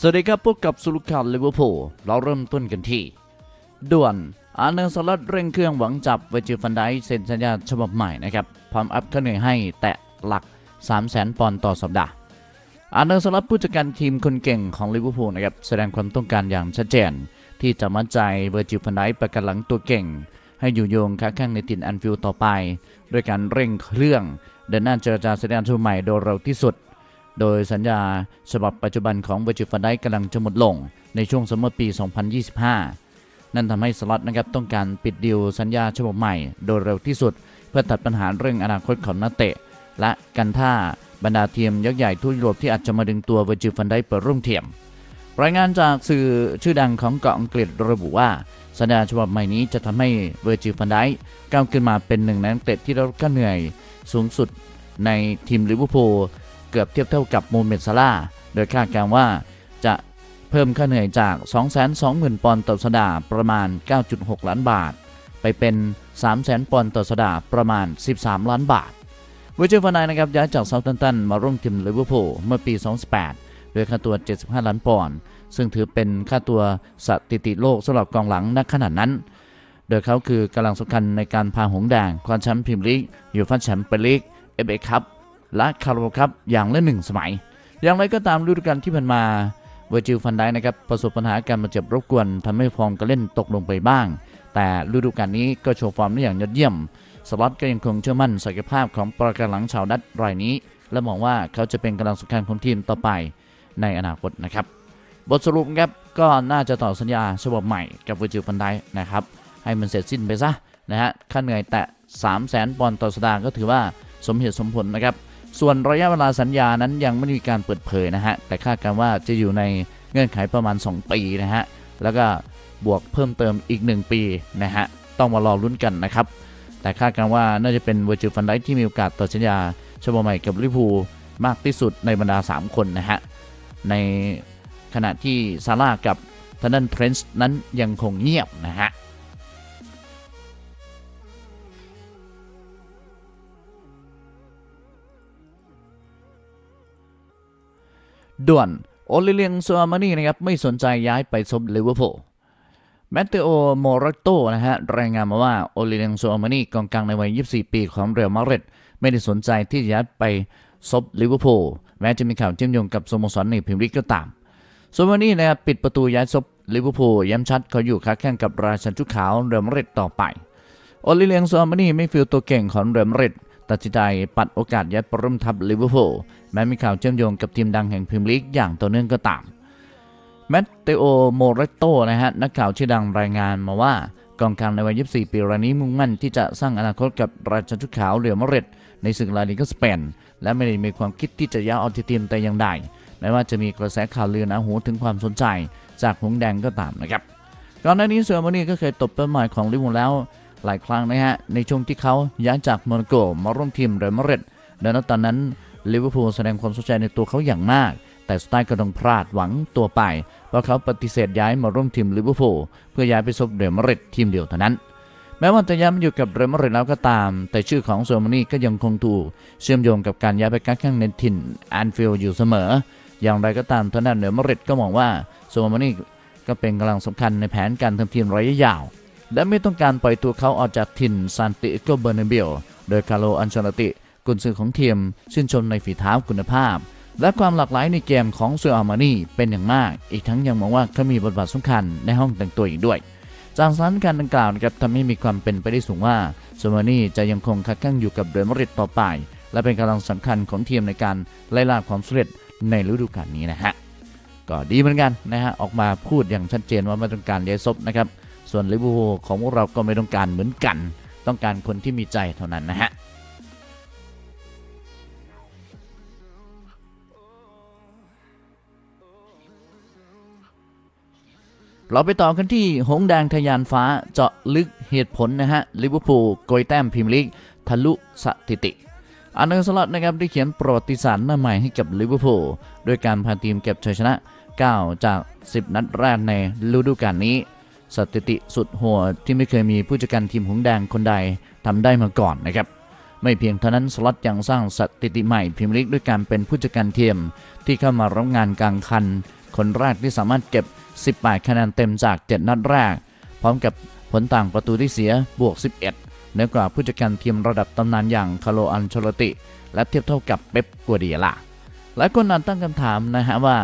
สวัสดีครับพบกับสุลุข่าวลิเวอร์พูลเราเริ่มต้นกันที่ ด่วนอาร์เนอร์สลัดเร่งเครื่องหวังจับเวจิฟันไดเซ็นสัญญาฉบับใหม่นะครับพร้อมอัพค่าเหนื่อยให้แตะหลัก 3 0 0 0 0 0ปอนด์ต่อสัปดาห์อาร์เนอร์สลัดผู้จัดการทีมคนเก่งของลิเวอร์พูลนะครับแสดงความต้องการอย่างชัดเจน ที่จะมั่นใจเวอร์จิฟันไดประกันหลังตัวเก่ง ให้อยู่โยงค้าแข้งในถิ่นแอนฟิลด์ต่อไป ด้วยการเร่งเครื่องเดินหน้าเจรจาสัญญาฉบับใหม่โดยเร็วที่สุด โดยสัญญาฉบับปัจจุบันของเวอร์จิฟันไดกำลังจะหมดลงในช่วงซัมเมอร์ปี 2025 นั่นทำให้สล็อตนะครับต้องการปิดดีลสัญญาฉบับใหม่ โดยเร็วที่สุด เพื่อตัดปัญหาเรื่องอนาคตของนักเตะ และกันท่าบรรดาทีมยักษ์ใหญ่ทั่วยุโรปที่อาจจะมาดึงตัวเวอร์จิฟันไดเปิดร่วมเทียม รายงานจากสื่อชื่อดังของเกาะอังกฤษระบุว่าสัญญาฉบับใหม่นี้จะทำให้เวอร์จิลฟันไดก้าวขึ้นมาเป็นหนึ่งในนักเตะที่ได้รับค่าเหนื่อยสูงสุดในทีมลิเวอร์พูล เกือบเทียบเท่ากับโมเมดซาลาโดยคาดการว่าจะเพิ่มค่าเหนื่อยจาก 220,000 ปอนด์ต่อสัปดาห์ประมาณ 9.6 ล้านบาท ไปเป็น 300,000 ปอนด์ต่อสัปดาห์ประมาณ 13 ล้านบาทเวอร์จิฟันไดนะครับย้ายจากเซาท์แฮมป์ตันมาร่วมทีมลิเวอร์พูลเมื่อปี 2018โดยค่าตัว 75 ล้านปอนด์ซึ่งถือเป็นค่าตัวสถิติโลกสำหรับกองหลังณขณะนั้น โดยเขาคือกำลังสำคัญในการพาหงส์แดงคว้าแชมป์พรีเมียร์ลีกยูฟ่าแชมเปี้ยนลีกเอฟเอคัพ และคาร์โบครับอย่างละหนึ่งสมัย อย่างไรก็ตามฤดูกาลที่ผ่านมาเวอร์จิลฟันได้นะครับประสบปัญหาการบาดเจ็บรบกวนทำให้ฟอร์มการเล่นตกลงไปบ้าง แต่ฤดูกาลนี้ก็โชว์ฟอร์มได้อย่างยอดเยี่ยม สล็อตก็ยังคงเชื่อมั่นศักยภาพของประกันหลังชาวดัตรายนี้ และมองว่าเขาจะเป็นกำลังสำคัญของทีมต่อไปในอนาคตนะครับ บทสรุปครับก็น่าจะต่อสัญญาฉบับใหม่กับเวอร์จิลฟันไดนะครับให้มันเสร็จสิ้นไปซะนะฮะค่าเหนื่อยแตะ3 0 0 0 0 0ปอนด์ต่อสัปดาห์ก็ถือว่าสมเหตุสมผลนะครับ ส่วนระยะเวลาสัญญานั้นยังไม่มีการเปิดเผยนะฮะ แต่คาดการว่าจะอยู่ในเงื่อนไขประมาณ 2 ปีนะฮะ แล้วก็บวกเพิ่มเติมอีก 1 ปีนะฮะ ต้องมารอลุ้นกันนะครับ แต่คาดการว่าน่าจะเป็นเวอร์จิลฟันไดที่มีโอกาสต่อสัญญาฉบับใหม่กับลิพูมากที่สุดในบรรดา 3 คนนะฮะ ในขณะที่ซาร่ากับทางด้านเทรนส์นั้นยังคงเงียบนะฮะ ด่วนโอลิเลียงซัวมานี่นะครับไม่สนใจย้ายไปซบลิเวอร์พูลแมตเตโอโมราโตนะฮะรายงานมาว่าโอลิเลียงซัวมานี่กองกลางในวัย 24 ปีของเรอัลมาดริดไม่ได้สนใจที่จะย้ายไปซบลิเวอร์พูลแม้จะมีข่าวเชื่อมโยงกับสโมสรในพรีเมียร์ลีกก็ตามซัวมานี่นะครับปิดประตูย้ายซบลิเวอร์พูลย้ำชัดเขาอยู่ค้าแข่งกับราชันชุดขาวเรอัลมาดริดต่อไปโอลิเลียงซัวมานี่ไม่ฟิลตัวเก่งของเรอัลมาดริด ตัดสินใจปัดโอกาสย้ายไปร่มทัพลิเวอร์พูลแม้มีข่าวเชื่อมโยงกับทีมดังแห่งพรีเมียร์ลีกอย่างต่อเนื่องก็ตามแมตเตโอโมเรโตนะฮะนักข่าวชื่อดังรายงานมาว่ากองกลางในวัย 24 ปีรายนี้มุ่งมั่นที่จะสร้างอนาคตกับราชชุดขาวเรียมาดริดในศึกลาลิกาสเปนและไม่ได้มีความคิดที่จะย้ายออกทีมแต่อย่างใดแม้ว่าจะมีกระแสข่าวลือนาหูถึงความสนใจ จากหงส์แดงก็ตามนะครับก่อนหน้านี้เซอร์มานี่ก็เคยตบเป้าหมายของลิเวอร์พูลแล้ว หลายครั้งนะฮะ ในช่วงที่เขาย้ายจากโมนาโกมาร่วมทีมเรอัลมาดริดดังนั้นตอนนั้นลิเวอร์พูลแสดงความสนใจในตัวเขาอย่างมาก แต่สไตล์ก็ต้องพลาดหวังตัวไป เพราะเขาปฏิเสธย้ายมาร่วมทีมลิเวอร์พูลเพื่อย้ายไปซบเรอัลมาดริดทีมเดียวเท่านั้น แม้ว่าจะย้ายมาอยู่กับเรอัลมาดริดแล้วก็ตาม แต่ชื่อของเซมานี่ก็ยังคงถูกเชื่อมโยงกับการย้ายไปค้าแข่งในถิ่นแอนฟิลด์อยู่เสมอ อย่างไรก็ตามทางด้านเรอัลมาดริดก็มองว่าเซมานี่ก็เป็นกำลังสำคัญในแผนการทำทีมระยะยาว และไม่ต้องการปล่อยตัวเขาออกจากถิ่นซานติเอโกเบอร์นเบลโดยคาร์โลอันเชลติ กุนซือของทีมชื่นชมในฝีเท้าคุณภาพ และความหลากหลายในเกมของเซออาร์มานีเป็นอย่างมาก อีกทั้งยังมองว่าเขามีบทบาทสำคัญในห้องแต่งตัวอีกด้วย จากสถานการณ์ดังกล่าวนะครับทำให้มีความเป็นไปได้สูงว่าเซอร์มานีจะยังคงคัดข้างอยู่กับเรอัลมาดริดต่อไป และเป็นกำลังสำคัญของทีมในการไล่ล่าความสำเร็จในฤดูกาลนี้นะฮะก็ดีเหมือนกันนะฮะออกมาพูดอย่างชัดเจนว่าไม่ต้องการย้ายซบนะครับ ส่วนลิเวอร์พูลของพวกเราก็ไม่ต้องการเหมือนกัน ต้องการคนที่มีใจเท่านั้นนะฮะเราไปต่อกันที่หงแดงทะยานฟ้าเจาะลึกเหตุผลนะฮะลิเวอร์พูลโกยแต้มพรีเมียร์ลีกทะลุสถิติ อันเดอร์สลอตนะครับได้เขียนประวัติศาสตร์หน้าใหม่ให้กับลิเวอร์พูลโดยการพาทีมเก็บชัยชนะ 9 จาก 10 นัดแรกในฤดูกาลนี้ สถิติสุดโหดที่ไม่เคยมีผู้จัดการทีมหงส์แดงคนใดทำได้มาก่อนนะครับ ไม่เพียงเท่านั้นสล็อตยังสร้างสถิติใหม่พรีเมียร์ลีกด้วยการเป็นผู้จัดการทีมที่เข้ามารับงานกลางคัน คนแรกที่สามารถเก็บ 18 คะแนนเต็มจาก 7 นัดแรก พร้อมกับผลต่างประตูที่เสียบวก 11 เหนือกว่าผู้จัดการทีมระดับตำนานอย่างคาร์โลอันเชลติ และเทียบเท่ากับเป๊ปกัวเดียล่าหลายคนนั้นตั้งคำถามนะฮะว่า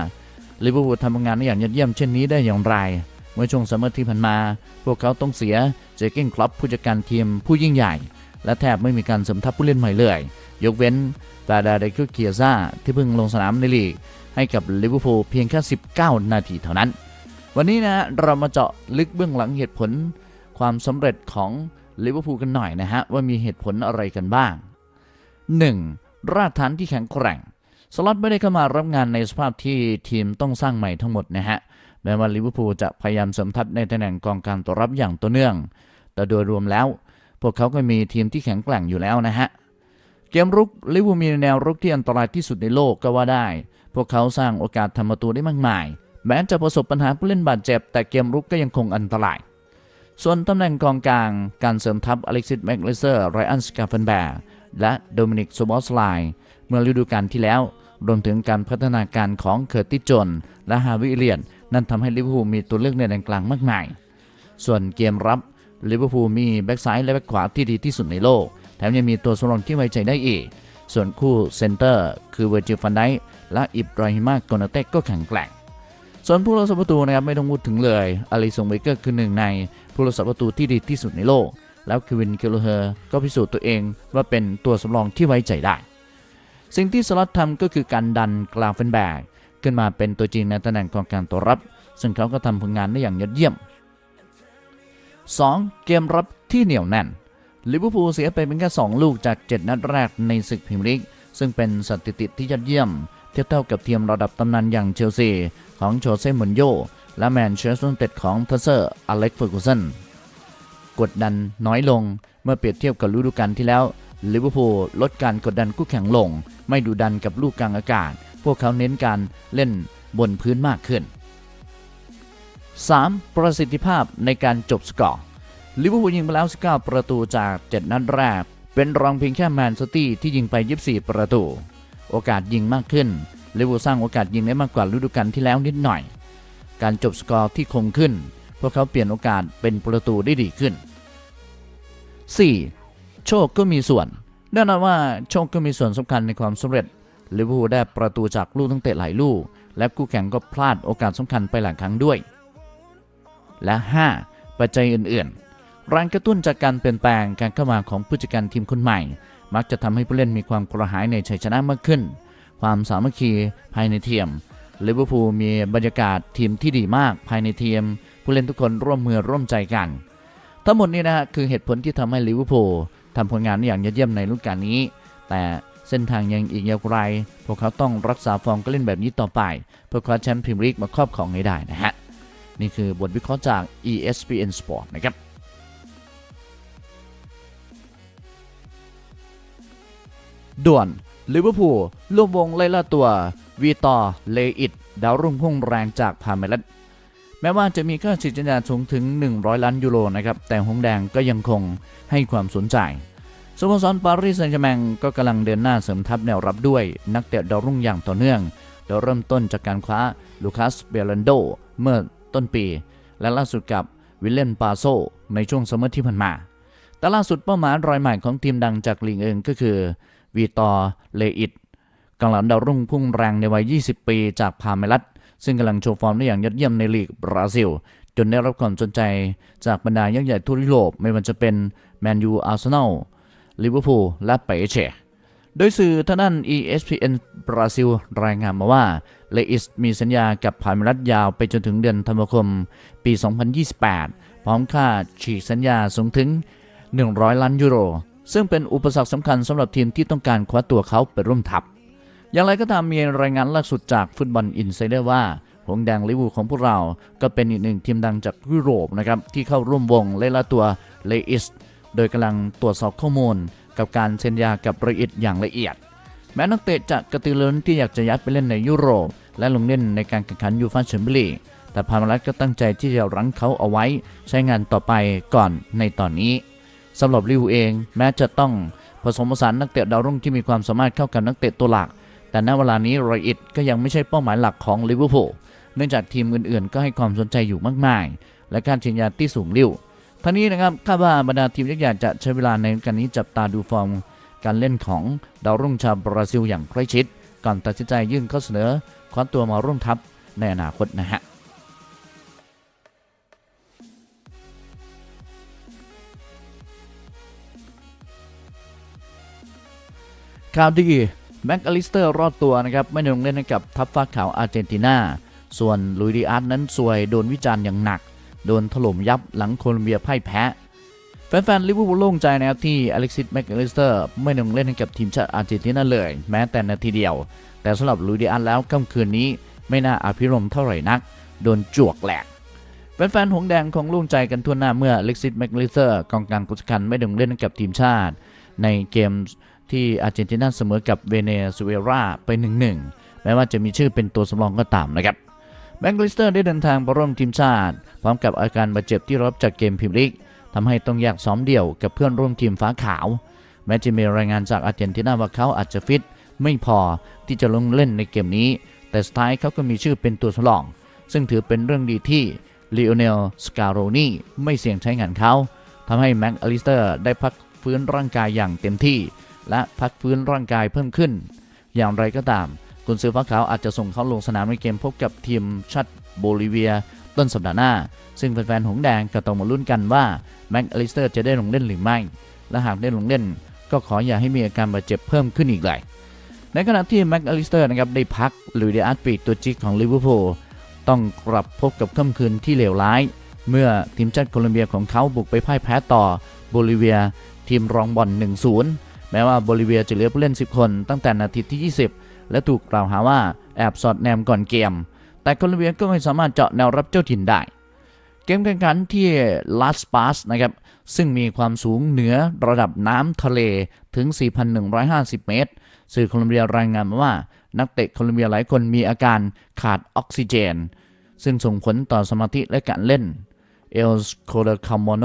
ลิเวอร์พูลทำงานได้อย่างยอดเยี่ยมเช่นนี้ได้อย่างไร เมื่อช่วงซัมเมอร์ที่ผ่านมา พวกเขาต้องเสียเจเก้นคลับผู้จัดการทีมผู้ยิ่งใหญ่ และแทบไม่มีการเสริมทัพผู้เล่นใหม่เลย ยกเว้นฟาดาเดคิเคียซาที่เพิ่งลงสนามในลีก ให้กับลิเวอร์พูลเพียงแค่ 19 นาทีเท่านั้น วันนี้นะเรามาเจาะลึกเบื้องหลังเหตุผล ความสำเร็จของลิเวอร์พูลกันหน่อยนะฮะว่ามีเหตุผลอะไรกันบ้าง 1. รากฐานที่แข็งแกร่งสล็อตไม่ได้เข้ามารับงานในสภาพที่ทีมต้องสร้างใหม่ทั้งหมดนะฮะ แม้ว่าลิเวอร์พูลจะพยายามสมทัพในตำแหน่งกองกลางตัวรับอย่างต่อเนื่อง แต่โดยรวมแล้ว พวกเขาก็มีทีมที่แข็งแกร่งอยู่แล้วนะฮะ เกมรุกลิเวอร์พูลมีแนวรุกที่อันตรายที่สุดในโลกก็ว่าได้ พวกเขาสร้างโอกาสทำประตูได้มากมาย แม้จะประสบปัญหาผู้เล่นบาดเจ็บ แต่เกมรุกก็ยังคงอันตราย ส่วนตำแหน่งกองกลาง การเสริมทัพอเล็กซิสแม็กเลเซอร์ไรอันสกาเฟนแบร์และโดมินิกโซบอสไลเมื่อฤดูกาลที่แล้วรวมถึงการพัฒนาการของเคอร์ติจนและฮาวิเลียน นั่นทำให้ลิเวอร์พูลมีตัวเลือกในแดนกลางมากมาย ส่วนเกมรับลิเวอร์พูลมีแบ็กซ้ายและแบ็กขวาที่ดีที่สุดในโลก แถมยังมีตัวสำรองที่ไว้ใจได้อีก ส่วนคู่เซนเตอร์คือเวอร์จิลฟันไดและอิบราฮิมาโกนาเต้ก็แข็งแกร่ง ส่วนผู้รักษาประตูนะครับไม่ต้องพูดถึงเลยอลิซงเบเกอร์คือหนึ่งในผู้รักษาประตูที่ดีที่สุดในโลก แล้วคิวินเคลเฮอร์ก็พิสูจน์ตัวเองว่าเป็นตัวสำรองที่ไว้ใจได้ สิ่งที่สล็อตทำก็คือการดันกลางเฟนแบก ขึ้นมาเป็นตัวจริงในตำแหน่งกองกลางตัวรับ ซึ่งเขาก็ทำผลงานได้อย่างยอดเยี่ยม 2. เกมรับที่เหนียวแน่นลิเวอร์พูลเสียไปเป็นแค่ 2 ลูกจาก 7 นัดแรกในศึกพรีเมียร์ลีกซึ่งเป็นสถิติที่ยอดเยี่ยม เทียบเท่ากับทีมระดับตำนานอย่างเชลซีของโชเซ่มอนโยและแมนเชสเตอร์ยูไนเต็ดของทัสเซอร์อเล็กเฟอร์กูสันกดดันน้อยลงเมื่อเปรียบเทียบกับฤดูกาลที่แล้วลิเวอร์พูลลดการกดดันคู่แข่งลง ไม่ดุดันกับลูกกลางอากาศ พวกเขาเน้นการเล่นบนพื้นมากขึ้น 3. ประสิทธิภาพในการจบสกอร์ลิเวอร์พูลยิงไปแล้ว 19 ประตูจาก 7 นัดแรก เป็นรองเพียงแค่แมนซิตี้ที่ยิงไป 24 ประตู โอกาสยิงมากขึ้นลิเวอร์พูลสร้างโอกาสยิงได้มากกว่าฤดูกาลที่แล้วนิดหน่อย การจบสกอร์ที่คงขึ้น พวกเขาเปลี่ยนโอกาสเป็นประตูได้ดีขึ้น 4. โชคก็มีส่วนแน่นอนว่าโชคก็มีส่วนสำคัญในความสำเร็จ ลิเวอร์พูลได้ประตูจากลูกตั้งเตะหลายลูก และคู่แข่งก็พลาดโอกาสสำคัญไปหลายครั้งด้วย และ 5. ปัจจัยอื่นๆแรงกระตุ้นจากการเปลี่ยนแปลงการเข้ามาของผู้จัดการทีมคนใหม่ มักจะทำให้ผู้เล่นมีความกระหายในชัยชนะมากขึ้น ความสามัคคีภายในทีมลิเวอร์พูลมีบรรยากาศทีมที่ดีมากภายในทีม ผู้เล่นทุกคนร่วมมือร่วมใจกัน ทั้งหมดนี้นะฮะคือเหตุผลที่ทำให้ลิเวอร์พูลทำผลงานอย่างยอดเยี่ยมในฤดูกาลนี้ แต่ เส้นทางยังอีกยาวไกล พวกเขาต้องรักษาฟอร์มการเล่นแบบนี้ต่อไป เพื่อคว้าแชมป์พรีเมียร์ลีกมาครอบครองให้ได้นะฮะ นี่คือบทวิเคราะห์จาก ESPN Sport นะครับด่วนลิเวอร์พูลร่วมวงไล่ล่าตัววีตอร์เลอิตดาวรุ่งพุ่งแรงจากพาเมลัสแม้ว่าจะมีค่าสิทธิ์สัญญาสูงถึง 100 ล้านยูโรนะครับแต่หงแดงก็ยังคงให้ความสนใจ สโมสรปารีสแซงต์แชร์แมงก็กำลังเดินหน้าเสริมทัพแนวรับด้วยนักเตะดาวรุ่งอย่างต่อเนื่อง โดยเริ่มต้นจากการคว้าลูคัสเบลันโดเมื่อต้นปี และล่าสุดกับวิลเลนปาโซในช่วงซัมเมอร์ที่ผ่านมา แต่ล่าสุดเป้าหมายรายใหม่ของทีมดังจากลีกเองก็คือวีตอร์เลอิตกองหลังดาวรุ่งพุ่งแรงในวัย 20 ปีจากพาเมลัสซึ่งกำลังโชว์ฟอร์มได้อย่างยอดเยี่ยมในลีกบราซิล จนได้รับความสนใจจากบรรดายักษ์ใหญ่ทั่วยุโรปไม่ว่าจะเป็นแมนยูอาร์เซนอล ลิเวอร์พูลและเปเช่โดยสื่อท่างด้น ESPN บราซิล รายงานมาว่า เลอิสมีสัญญากับพาเมรัสยาวไปจนถึงเดือนธันวาคม ปี 2028 พร้อมค่าฉีกสัญญาสูงถึง 100 ล้านยูโร ซึ่งเป็นอุปสรรคสำคัญสำหรับทีมที่ต้องการคว้าตัวเขาไปร่วมทัพ อย่างไรก็ตามมีรายงานล่าสุดจากฟุตบอลอินไซเดอร์ว่าหงแดงลิเวอร์พูของพวกเรา ก็เป็นอีกหนึ่งทีมดังจากยุโรปนะครับที่เข้าร่วมวงเล่นละตัวเลอิส โดยกำลังตรวจสอบข้อมูล กับการเซ็นยากับละเอียดอย่างละเอียด แม้นักเตะจะกระตือรือร้นที่อยากจะย้ายไปเล่นในยุโรป และลงเล่นในการแข่งขันยูฟ่าแชมเปี้ยนลีกแต่พามารัสก็ตั้งใจที่จะรั้งเขาเอาไว้ ใช้งานต่อไปก่อนในตอนนี้สำหรับลิวเองแม้จะต้องผสมผสานนักเตะดาวรุ่งที่มีความสามารถเข้ากับนักเตะตัวหลัก แต่ณเวลานี้รอยอิดก็ยังไม่ใช่เป้าหมายหลักของลิเวอร์พูลเนื่องจากทีมอื่นๆ ก็ให้ความสนใจอยู่มากมาย และการเชียร์ยาที่สูงลิ่ว ทั้งนี้นะครับคาดว่าบรรดาทีมยักษ์ใหญ่จะใช้เวลาในการนี้จับตาดูฟอร์มการเล่นของดาวรุ่งชาวบราซิลอย่างใกล้ชิด ก่อนตัดสินใจยื่นข้อเสนอคว้าตัวมาร่วมทัพในอนาคตนะฮะข่าวดีแม็กอลิสเตอร์รอดตัวนะครับไม่ได้ลงเล่นให้กับทัพฟ้าขาวอาร์เจนตินา ส่วนลุยดิอาร์ตนั้นซวยโดนวิจารณ์อย่างหนัก โดนถล่มยับหลังโคลอมเบียพ่ายแพ้แฟนๆลิเวอร์พูลโล่งใจนะครับที่อเล็กซิสแม็กอลิสเตอร์ไม่ลงเล่นให้กับทีมชาติอาร์เจนตินาเลย แม้แต่นาทีเดียว แต่สำหรับลุยดิอาร์ตแล้วค่ำคืนนี้ไม่น่าอภิรมเท่าไหร่นัก โดนจวกแหลกแฟนๆหงแดงคงโล่งใจกันทั่วหน้าเมื่ออเล็กซิสแม็กอลิสเตอร์กองกลางกุศกันไม่ลงเล่นให้กับทีมชาติ ในเกมที่อาร์เจนตินาเสมอกับเวเนซุเอลาไป1-1แม้ว่าจะมีชื่อเป็นตัวสำรองก็ตามนะครับ แบงค์ลิสเตอร์ได้เดินทางไปร่วมทีมชาติ พร้อมกับอาการบาดเจ็บที่รับจากเกมพรีเมียร์ลีกทำให้ต้องแยกซ้อมเดี่ยวกับเพื่อนร่วมทีมฟ้าขาว แม้จะมีรายงานจากอาร์เจนตินาว่าเขาอาจจะฟิต ไม่พอที่จะลงเล่นในเกมนี้ แต่สุดท้ายเขาก็มีชื่อเป็นตัวสำรอง ซึ่งถือเป็นเรื่องดีที่ลีโอเนลสกาโรนีไม่เสี่ยงใช้งานเขาทำให้แม็กอลิสเตอร์ได้พักฟื้นร่างกายอย่างเต็มที่ และพักฟื้นร่างกายเพิ่มขึ้น อย่างไรก็ตาม กุนซือฟ้าขาวอาจจะส่งเขาลงสนามในเกมพบกับทีมชาติโบลิเวีย ต้นสัปดาห์หน้า ซึ่งแฟนๆหงแดงก็ต้องมาลุ้นกันว่าแม็กอลิสเตอร์จะได้ลงเล่นหรือไม่ และหากได้ลงเล่น ก็ขออย่าให้มีอาการบาดเจ็บเพิ่มขึ้นอีกเลยในขณะที่แม็กอลิสเตอร์นะครับได้พักลุยเดอาร์ตปีตัวจิกของลิเวอร์พูลต้องกลับพบกับค่ำคืนที่เลวร้าย เมื่อทีมชาติโคลอมเบียของเขาบุกไปพ่ายแพ้ต่อโบลิเวีย ทีมรองบอล1-0 แม้ว่าโบลิเวียจะเหลือผู้เล่น 10 คนตั้งแต่นาทีที่ 20 และถูกกล่าวหาว่าแอบสอดแนมก่อนเกม แต่โคลอมเบียก็ไม่สามารถเจาะแนวรับเจ้าถิ่นได้ เกมแข่งขันที่ลาสปาสนะครับ ซึ่งมีความสูงเหนือระดับน้ำทะเลถึง 4,150 เมตร สื่อโคลอมเบียรายงานมาว่า นักเตะโคลอมเบียหลายคนมีอาการขาดออกซิเจน ซึ่งส่งผลต่อสมาธิและการเล่น เอลสโคเดคาโมโน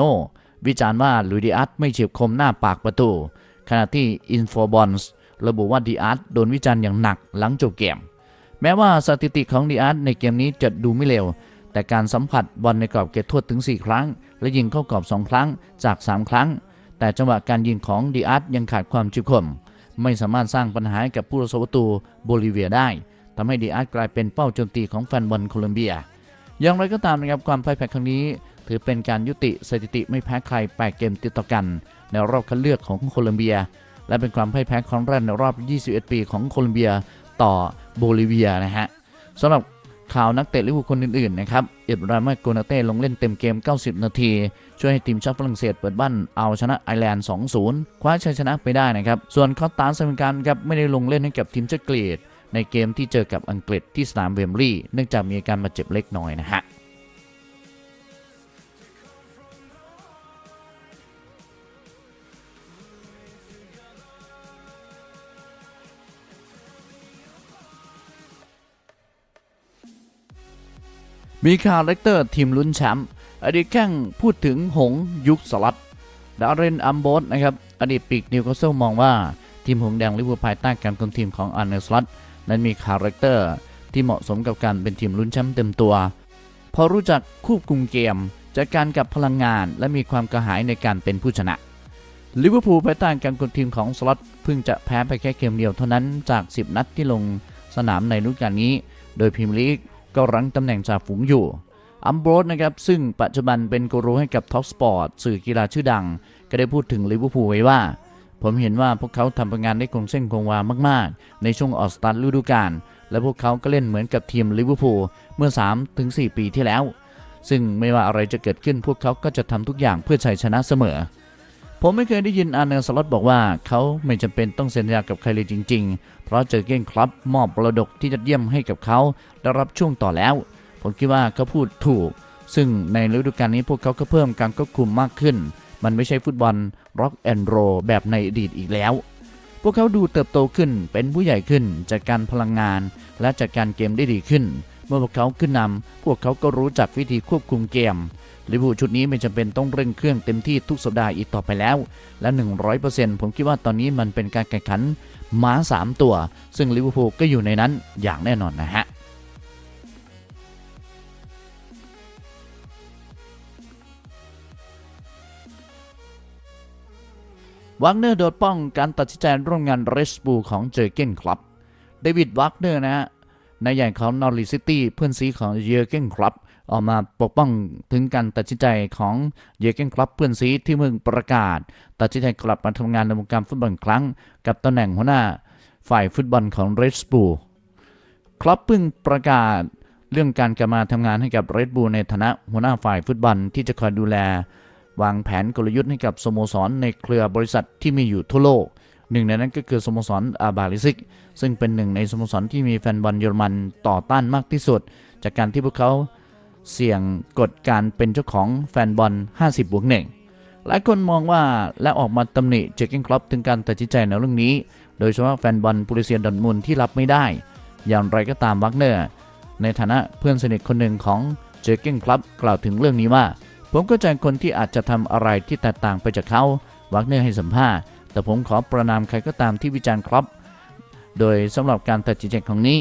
วิจารณ์ว่าลุยดิอาร์ตไม่เฉียบคมหน้าปากประตู ขณะที่อินโฟบอลส์ ระบุว่าดิอาร์ตโดนวิจารณ์อย่างหนักหลังจบเกม แม้ว่าสถิติของดิอาร์ตในเกมนี้จะดูไม่เร็ว แต่การสัมผัสบอลในกรอบเขตโทษถึง 4 ครั้ง และยิงเข้ากรอบ 2 ครั้งจาก 3 ครั้ง แต่จังหวะการยิงของดิอาร์ตยังขาดความชิบคม ไม่สามารถสร้างปัญหาให้กับผู้รักษาประตูโบลิเวียได้ทำให้ดิอาร์ตกลายเป็นเป้าโจมตีของแฟนบอลโคลอมเบีย อย่างไรก็ตามนะครับความพ่ายแพ้ครั้งนี้ ถือเป็นการยุติสถิติไม่แพ้ใคร 8 เกมติดต่อกัน ในรอบคัดเลือกของโคลอมเบีย และเป็นความพ่ายแพ้ครั้งแรกในรอบ 21 ปีของโคลอมเบียต่อโบลิเวียนะฮะสำหรับข่าวนักเตะลิเวอร์พูลคนอื่นๆนะครับ เอ็ดรามาโกนาเต้ลงเล่นเต็มเกม 90 นาที ช่วยให้ทีมชาติฝรั่งเศสเปิดบ้านเอาชนะไอร์แลนด์ 2-0 คว้าชัยชนะไปได้นะครับ ส่วนคอสตาร์สมิการครับไม่ได้ลงเล่นให้กับทีมชาติกรีกในเกมที่เจอกับอังกฤษที่สนามเวมบลีย์เนื่องจากมีอาการบาดเจ็บเล็กน้อยนะฮะ มีข่าวเลกเตอร์ทีมลุ้นแชมป์อดีตแข้งพูดถึงหงยุคสลัดดาเรนอัมโบสนะครับอดีตปีกนิวคาสเซิลมองว่าทีมหงแดงลิเวอร์พูลภายใต้การคุมทีมของอันเนสลัดนั้นมีคาแรคเตอร์ที่เหมาะสมกับการเป็นทีมลุ้นแชมป์เต็มตัว พอรู้จักควบคุมเกมจัดการกับพลังงาน และมีความกระหายในการเป็นผู้ชนะลิเวอร์พูลภายใต้การคุมทีมของสล็อตเพิ่งจะแพ้ไปแค่เกมเดียวเท่านั้นจาก 10 นัดที่ลงสนามในฤดูกาลนี้ โดยพรีเมียร์ลีก ก็รั้งตำแหน่งจ่าฝูงอยู่อัมโบรสนะครับซึ่งปัจจุบันเป็นกูรูให้กับท็อปสปอร์ตสื่อกีฬาชื่อดัง ก็ได้พูดถึงลิเวอร์พูลไว้ว่า ผมเห็นว่าพวกเขาทำผลงานได้คงเส้นคงวามาก ๆ ในช่วงออกสตาร์ทฤดูกาลและพวกเขาก็เล่นเหมือนกับทีมลิเวอร์พูลเมื่อ 3-4 ปีที่แล้ว ซึ่งไม่ว่าอะไรจะเกิดขึ้นพวกเขาก็จะทำทุกอย่างเพื่อชัยชนะเสมอ ผมไม่เคยได้ยินอาร์เนลสล็อตบอกว่าเขาไม่จำเป็นต้องเซ็นสัญญากับใครเลยจริง ๆ เพราะเจอเก้งคลับมอบมรดกที่ยอดเยี่ยมให้กับเขาได้รับช่วงต่อแล้ว ผมคิดว่าเขาพูดถูก ซึ่งในฤดูกาลนี้พวกเขาก็เพิ่มการควบคุมมากขึ้น มันไม่ใช่ฟุตบอลร็อกแอนด์โรแบบในอดีตอีกแล้ว พวกเขาดูเติบโตขึ้นเป็นผู้ใหญ่ขึ้นจัดการพลังงาน และจัดการเกมได้ดีขึ้น เมื่อพวกเขาขึ้นนำพวกเขาก็รู้จักวิธีควบคุมเกมลิเวอร์พูลชุดนี้ไม่จำเป็นต้องเร่งเครื่องเต็มที่ทุกสัปดาห์อีกต่อไปแล้ว และ 100%ผมคิดว่าตอนนี้มันเป็นการแข่งขันม้า 3 ตัว ซึ่งลิเวอร์พูลก็อยู่ในนั้นอย่างแน่นอนนะฮะวักเนอร์โดดป้องการตัดสินใจร่วมงานเรสบูของเจอเกนครับเดวิดวักเนอร์นะฮะ นายใหญ่ของนอริซิตี้เพื่อนซีของเยอร์เกนครับออกมาปกป้องถึงการตัดสินใจของเยอร์เกนครับเพื่อนซีที่เพิ่งประกาศ ตัดสินใจกลับมาทำงานในวงการฟุตบอลครั้ง กับตำแหน่งหัวหน้าฝ่ายฟุตบอลของเรสบูคลับเพิ่งประกาศเรื่องการกลับมาทำงานให้กับเรดบูในฐานะหัวหน้าฝ่ายฟุตบอลที่จะคอยดูแล วางแผนกลยุทธ์ให้กับสโมสรในเครือบริษัทที่มีอยู่ทั่วโลก หนึ่งในนั้นก็คือสโมสรอาบาลิซิก ซึ่งเป็นหนึ่งในสโมสรที่มีแฟนบอลเยอรมันต่อต้านมากที่สุด จากการที่พวกเขาเสี่ยงกฎการเป็นเจ้าของแฟนบอล 50 บวกหนึ่งหลายคนมองว่าและออกมาตำหนิเจอร์เกนครอปถึงการตัดสินใจในเรื่องนี้ โดยเฉพาะแฟนบอลปุริเซียดอร์ทมุนที่รับไม่ได้ อย่างไรก็ตามวักเนอร์ ในฐานะเพื่อนสนิทคนหนึ่งของเจอร์เกนคลับกล่าวถึงเรื่องนี้ว่า ผมก็ใจคนที่อาจจะทำอะไรที่แตกต่างไปจากเขาวักเนอร์ให้สัมภาษณ์แต่ผมขอประนามใครก็ตามที่วิจารณ์ครับ โดยสำหรับการตัดสินใจของนี้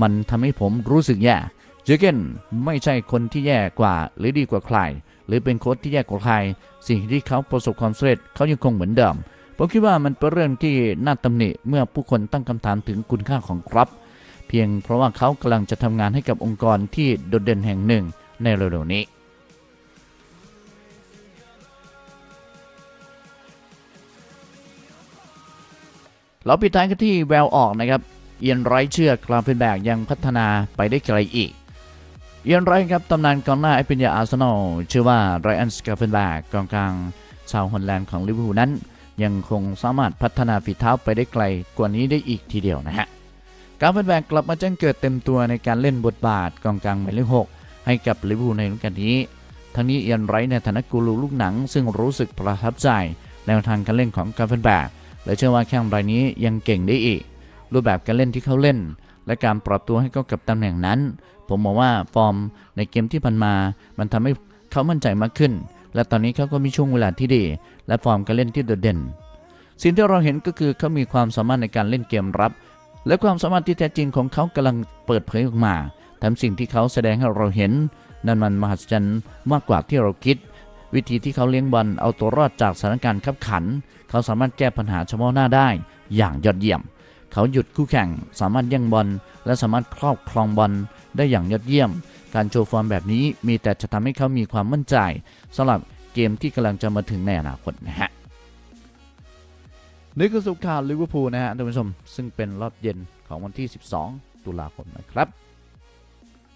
มันทำให้ผมรู้สึกแย่เจอเกนไม่ใช่คนที่แย่กว่าหรือดีกว่าใคร หรือเป็นโค้ชที่แย่กว่าใคร สิ่งที่เขาประสบความสำเร็จเขายังคงเหมือนเดิม ผมคิดว่ามันเป็นเรื่องที่น่าตำหนิเมื่อผู้คนตั้งคำถามถึงคุณค่าของครับ เพียงเพราะว่าเขากำลังจะทำงานให้กับองค์กรที่โดดเด่นแห่งหนึ่งในเร็วๆนี้ เราปิดท้ายกันที่แววออกนะครับ เอียนไรเชื่อกลาเฟนแบกยังพัฒนาไปได้ไกลอีก เอียนไรครับตำนานกองหน้าไอเป็นยาอาร์เซนอลชื่อว่าไรอันสกาเฟนแบกกองกลางชาวฮอลแลนด์ของลิเวอร์พูลนั้น ยังคงสามารถพัฒนาฝีเท้าไปได้ไกลกว่านี้ได้อีกทีเดียวนะฮะกาเฟนแบกกลับมาแจ้งเกิดเต็มตัวในการเล่นบทบาทกองกลางหมายเลขหกให้กับลิเวอร์พูลในฤดูกาลนี้ทั้งนี้เอียนไรในฐานะกูรูลูกหนัง ซึ่งรู้สึกประทับใจแนวทางการเล่นของกาเฟนแบก และเชื่อว่าแข้งรายนี้ยังเก่งได้อีก รูปแบบการเล่นที่เขาเล่น และการปรับตัวให้เข้ากับตำแหน่งนั้น ผมมองว่าฟอร์มในเกมที่ผ่านมา มันทำให้เขามั่นใจมากขึ้น และตอนนี้เขาก็มีช่วงเวลาที่ดี และฟอร์มการเล่นที่โดดเด่น สิ่งที่เราเห็นก็คือเขามีความสามารถในการเล่นเกมรับ และความสามารถที่แท้จริงของเขากำลังเปิดเผยออกมาแถมสิ่งที่เขาแสดงให้เราเห็นนั่นมันมหัศจรรย์มากกว่าที่เราคิด วิธีที่เขาเลี้ยงบอลเอาตัวรอดจากสถานการณ์ขับขัน เขาสามารถแก้ปัญหาเฉพาะหน้าได้อย่างยอดเยี่ยม เขาหยุดคู่แข่งสามารถแย่งบอลและสามารถครอบครองบอลได้อย่างยอดเยี่ยม การโชว์ฟอร์มแบบนี้มีแต่จะทำให้เขามีความมั่นใจสำหรับเกมที่กำลังจะมาถึงในอนาคตนะฮะนี่คือสุขข่าวลิเวอร์พูลนะฮะท่านผู้ชมซึ่งเป็นรอบเย็นของวันที่ 12 ตุลาคมนะครับ